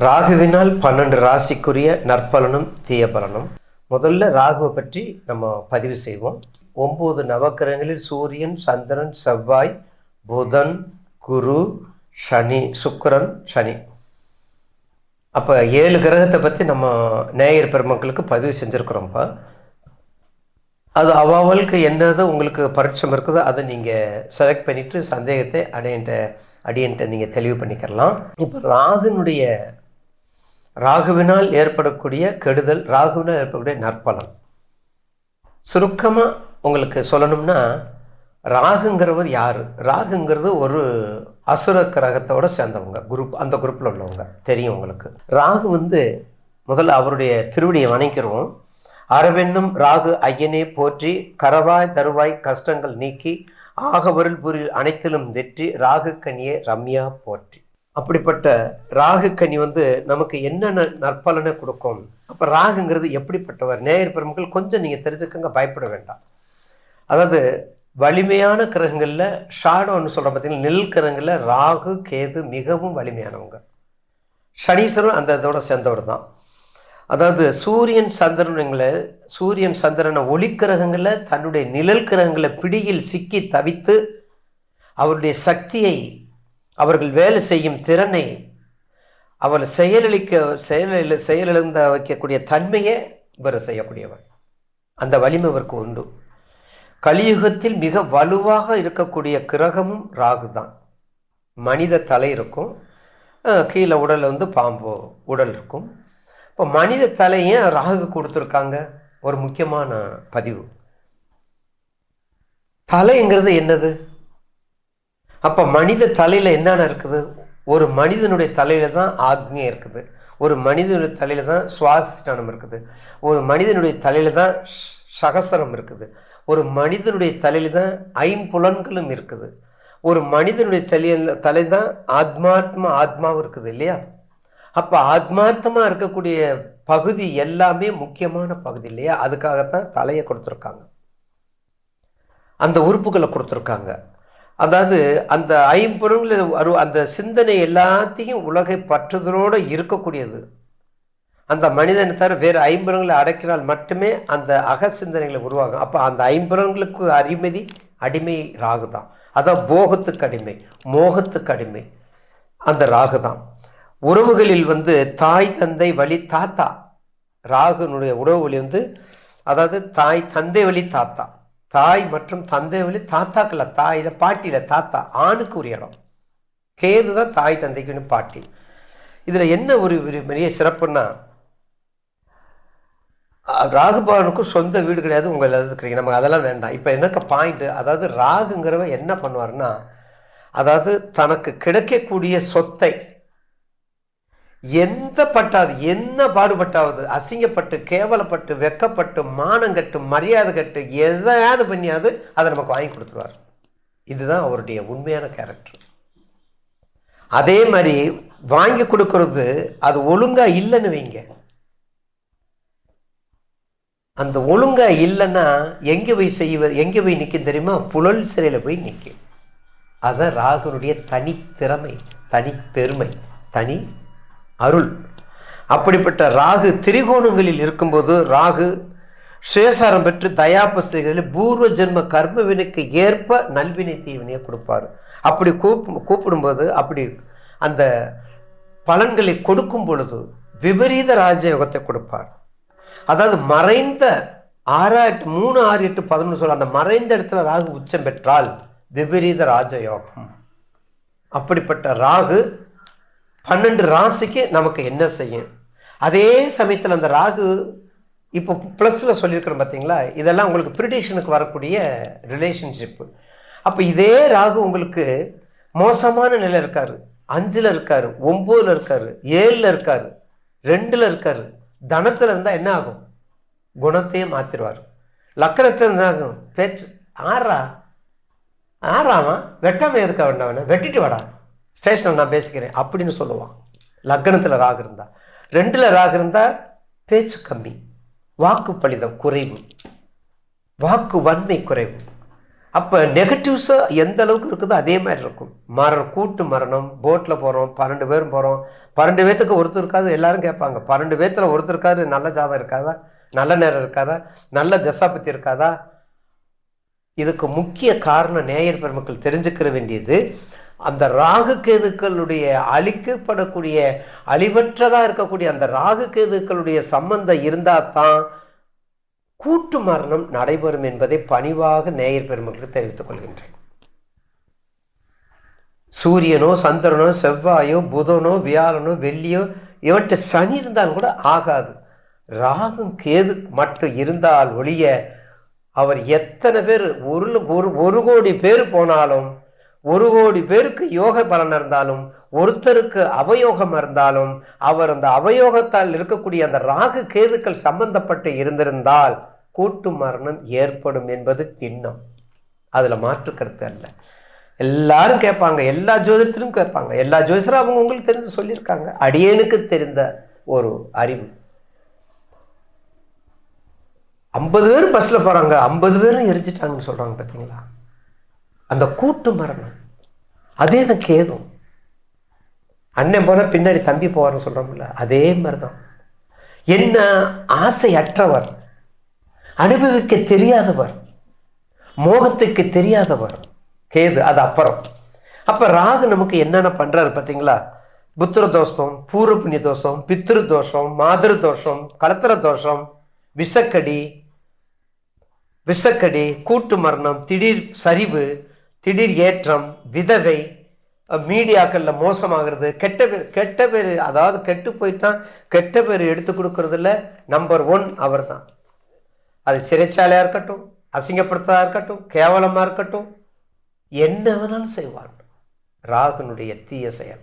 ராகுவினால் பன்னெண்டு ராசிக்குரிய நற்பலனும் தீய பலனும் முதல்ல ராகுவை பற்றி நம்ம பதிவு செய்வோம். ஒம்பது நவக்கிரகங்களில் சூரியன் சந்திரன் செவ்வாய் புதன் குரு சனி சுக்கரன் சனி. அப்போ ஏழு கிரகத்தை பற்றி நம்ம நேயர் பெருமக்களுக்கு பதிவு செஞ்சுருக்குறோம்ப்பா. அது அவளுக்கு என்னது உங்களுக்கு பரிட்சம் இருக்குதோ அதை நீங்கள் செலக்ட் பண்ணிவிட்டு சந்தேகத்தை அடையன்ட்ட அடியன்ட்ட நீங்கள் தெளிவு பண்ணிக்கிறலாம். இப்போ ராகுனுடைய ராகுவினால் ஏற்படக்கூடிய கெடுதல் ராகுவினால் ஏற்படக்கூடிய நற்பலன். சுருக்கமாக உங்களுக்கு சொல்லணும்னா ராகுங்கிறவர் யார்? ராகுங்கிறது ஒரு அசுர கிரகத்தோட சேர்ந்தவங்க குரூப் அந்த குரூப்பில் உள்ளவங்க. தெரியும் உங்களுக்கு. ராகு வந்து முதல்ல அவருடைய திருவடியை வணங்கிறோம் அரவென்னும் ராகு ஐயனே போற்றி கரவாய் தருவாய் கஷ்டங்கள் நீக்கி ஆகவருள் புரி அனைத்திலும் வெற்றி ராகு கனியே ரம்யா போற்றி. அப்படிப்பட்ட ராகு கனி வந்து நமக்கு என்னென்ன நற்பலனை கொடுக்கும்? அப்போ ராகுங்கிறது எப்படிப்பட்டவர்? நேயர் பெருமக்கள் கொஞ்சம் நீங்கள் தெரிஞ்சுக்கங்க பயப்பட வேண்டாம். அதாவது வலிமையான கிரகங்களில் ஷாடோன்னு சொல்கிற பார்த்தீங்கன்னா நெல் கிரகங்களில் ராகு கேது மிகவும் வலிமையானவங்க. சனீஸ்வரன் அந்த இதோட சேர்ந்தவர் தான். அதாவது சூரியன் சந்திரனுங்களை சூரியன் சந்திரனை ஒளிக்கிரகங்களில் தன்னுடைய நிழல் கிரகங்களை பிடியில் சிக்கி தவித்து அவருடைய சக்தியை அவர்கள் வேலை செய்யும் திறனை அவர் செயலளிக்க செயலில் செயலிழந்த வைக்கக்கூடிய தன்மையை இவர் செய்யக்கூடியவர். அந்த வலிமை இவருக்கு உண்டு. கலியுகத்தில் மிக வலுவாக இருக்கக்கூடிய கிரகமும் ராகு தான். மனித தலை இருக்கும். கீழே உடலில் வந்து பாம்பு உடல் இருக்கும். இப்போ மனித தலையை ராகு கொடுத்துருக்காங்க? ஒரு முக்கியமான பதிவு. தலைங்கிறது என்னது? அப்போ மனித தலையில் என்னென்ன இருக்குது? ஒரு மனிதனுடைய தலையில் தான் ஆக்னியம் இருக்குது. ஒரு மனிதனுடைய தலையில் தான் சுவாசிஷ்டானம் இருக்குது. ஒரு மனிதனுடைய தலையில் தான் சகசரம் இருக்குது. ஒரு மனிதனுடைய தலையில் தான் ஐம்புலன்களும் இருக்குது. ஒரு மனிதனுடைய தலையில தலை தான் ஆத்மாத்மா ஆத்மாவும் இருக்குது இல்லையா? அப்போ ஆத்மார்த்தமாக இருக்கக்கூடிய பகுதி எல்லாமே முக்கியமான பகுதி இல்லையா? அதுக்காகத்தான் தலையை கொடுத்துருக்காங்க. அந்த உறுப்புகளை கொடுத்துருக்காங்க. அதாவது அந்த ஐம்பொருள் வரும் அந்த சிந்தனை எல்லாத்தையும் உலகை பற்றுதலோடு இருக்கக்கூடியது. அந்த மனிதனை தவிர வேறு ஐம்புறங்களை அடைக்கிறால் மட்டுமே அந்த அக சிந்தனைகளை உருவாகும். அப்போ அந்த ஐம்புறங்களுக்கு அடிமதி அடிமை ராகு தான். அதான் போகத்துக்கு அடிமை மோகத்துக்கு அடிமை அந்த ராகு தான். உறவுகளில் வந்து தாய் தந்தை வழி தாத்தா. ராகுனுடைய உறவு வழி வந்து அதாவது தாய் தந்தை வழி தாத்தா. தாய் மற்றும் தந்தை வழி தாத்தாக்கள தாயில பாட்டியில தாத்தா ஆணுக்கு ஒரு இடம். கேது தான் தாய் தந்தைக்குன்னு பாட்டி. இதில் என்ன ஒரு ஒரு பெரிய சிறப்புன்னா ராகுபவனுக்கும் சொந்த வீடு கிடையாது உங்கள் எல்லாரும் இருக்கிறீங்க. நமக்கு அதெல்லாம் வேண்டாம். இப்போ எனக்கு பாயிண்ட்டு அதாவது ராகுங்கிறவன் என்ன பண்ணுவாருன்னா அதாவது தனக்கு கிடைக்கக்கூடிய சொத்தை எந்த பட்டாவது என்ன பாடுபட்டாவது அசிங்கப்பட்டு கேவலப்பட்டு வெக்கப்பட்டு மானங்கட்டு மரியாதை கட்டு எதையாவது பண்ணியாவது அதை நமக்கு வாங்கி கொடுத்துருவார். இதுதான் அவருடைய உண்மையான கேரக்டர் அதே மாதிரி வாங்கி கொடுக்கறது அது ஒழுங்கா இல்லைன்னு வைங்க. அந்த ஒழுங்கா இல்லைன்னா எங்கே போய் செய்வது எங்கே போய் நிற்கும் தெரியுமா? புழல் சிறையில் போய் நிற்கும் அதுதான் ராகுனுடைய தனித்திறமை தனி பெருமை தனி அருள். அப்படிப்பட்ட ராகு திரிகோணங்களில் இருக்கும்போது ராகு சுயசாரம் பெற்று தயாபஸ்திகளில் பூர்வ ஜென்ம கர்ம வினைக்கு ஏற்ப நல்வினை தீவினையை கொடுப்பார். அப்படி கூப்பு கூப்பிடும்போது அப்படி அந்த பலன்களை கொடுக்கும் பொழுது விபரீத ராஜயோகத்தை கொடுப்பார். அதாவது மறைந்த ஆறாட்டு மூணு ஆறு எட்டு பதினொன்று சொல்ல அந்த மறைந்த இடத்துல ராகு உச்சம் பெற்றால் விபரீத ராஜயோகம். அப்படிப்பட்ட ராகு பன்னெண்டு ராசிக்கு நமக்கு என்ன செய்யும்? அதே சமயத்தில் அந்த ராகு இப்போ ப்ளஸில் சொல்லியிருக்கிறோம் பார்த்தீங்களா இதெல்லாம் உங்களுக்கு ப்ரிடிஷனுக்கு வரக்கூடிய ரிலேஷன்ஷிப்பு அப்போ இதே ராகு உங்களுக்கு மோசமான நிலை இருக்கார். அஞ்சில் இருக்கார் ஒம்போதில் இருக்கார் ஏழில் இருக்கார் ரெண்டில் இருக்கார். தனத்தில் இருந்தால் என்ன ஆகும்? குணத்தையே மாற்றிடுவார் லக்கணத்தில் என்ன ஆகும்? பேச்சு. ஆறா? ஆறாமா? வெட்டாமல் எதுக்க வேண்டாம் வெட்டிட்டு வாடா. ஸ்டேஷனில் நான் பேசிக்கிறேன் அப்படின்னு சொல்லுவான். லக்னத்தில் ராகு இருந்தா. ரெண்டில் ராகு இருந்தா பேச்சு கம்மி. வாக்கு பலிதம் குறைவு. வாக்கு வன்மை குறைவு. அப்போ நெகட்டிவ்ஸாக எந்த அளவுக்கு இருக்குதோ அதே மாதிரி இருக்கும். மரணம் கூட்டு மரணம் போட்டில் போகிறோம் பன்னெண்டு பேரும் போகிறோம் பன்னெண்டு பேத்துக்கு ஒருத்தர் இருக்காது எல்லாரும் கேட்பாங்க. பன்னெண்டு பேர்த்தில் ஒருத்தர் இருக்காது நல்ல ஜாதகம் இருக்காதா? நல்ல நேரம் இருக்காதா? நல்ல தசாபத்தி இருக்காதா? இதுக்கு முக்கிய காரணம் நேயர் பெருமக்கள் தெரிஞ்சுக்கிற வேண்டியது அந்த ராகு கேதுக்களுடைய அழிக்கப்படக்கூடிய அழிவற்றதாக இருக்கக்கூடிய அந்த ராகு கேதுக்களுடைய சம்பந்தம் இருந்தால் தான் கூட்டு மரணம் நடைபெறும் என்பதை பணிவாக நேயர் பெருமக்களுக்கு தெரிவித்துக் கொள்கின்றேன். சூரியனோ சந்திரனோ செவ்வாயோ புதனோ வியாழனோ வெள்ளியோ இவற்றை சனி இருந்தாலும் கூட ஆகாது. ராகும் கேது மட்டும் இருந்தால் ஒழிய அவர் எத்தனை பேர் ஒரு ஒரு ஒரு கோடி பேர் போனாலும் ஒரு கோடி பேருக்கு யோக பலன் இருந்தாலும் ஒருத்தருக்கு அவயோகம் இருந்தாலும் அவர் அந்த அவயோகத்தால் இருக்கக்கூடிய அந்த ராகு கேதுக்கள் சம்பந்தப்பட்டு இருந்திருந்தால் கூட்டு மரணம் ஏற்படும் என்பது திண்ணம். அதில் மாற்று கருத்து அல்ல. எல்லாரும் கேட்பாங்க எல்லா ஜோதிடத்திலும் கேட்பாங்க. எல்லா ஜோதிடரும் அவங்க உங்களுக்கு தெரிஞ்சு சொல்லியிருக்காங்க. அடியேனுக்கு தெரிந்த ஒரு அறிவு. ஐம்பது பேர் பஸ்ஸில் போகிறாங்க ஐம்பது பேரும் எரிஞ்சிட்டாங்கன்னு சொல்கிறாங்க பார்த்தீங்களா அந்த கூட்டு மரணம். அதே தான் கேதும். அண்ணன் போனால் பின்னாடி தம்பி போவார்னு சொல்றோம்ல அதே மாதிரி தான் என்ன ஆசை அற்றவர் அனுபவிக்க தெரியாதவர் மோகத்துக்கு தெரியாதவர் கேது அது அப்புறம். அப்ப ராகு நமக்கு என்னென்ன பண்றாரு பார்த்தீங்களா புத்திர தோஷம் பூர்வ புண்ணிய தோஷம் பித்ரு தோஷம் மாதிரு தோஷம் கலத்திர தோஷம் விஷக்கடி விஷக்கடி கூட்டு மரணம் திடீர் சரிவு திடீர் ஏற்றம் விதவை மீடியாக்களில் மோசமாகிறது. கெட்ட பேர் கெட்ட பேர் அதாவது கெட்டு போயிட்டான் கெட்ட பேர் எடுத்து கொடுக்கறதுல நம்பர் ஒன் அவர் தான் அது சிறைச்சாலையாக இருக்கட்டும் அசிங்கப்படுத்ததாக இருக்கட்டும் கேவலமாக இருக்கட்டும் என்ன வேணாலும் செய்வார். ராகுனுடைய தீய செயல்.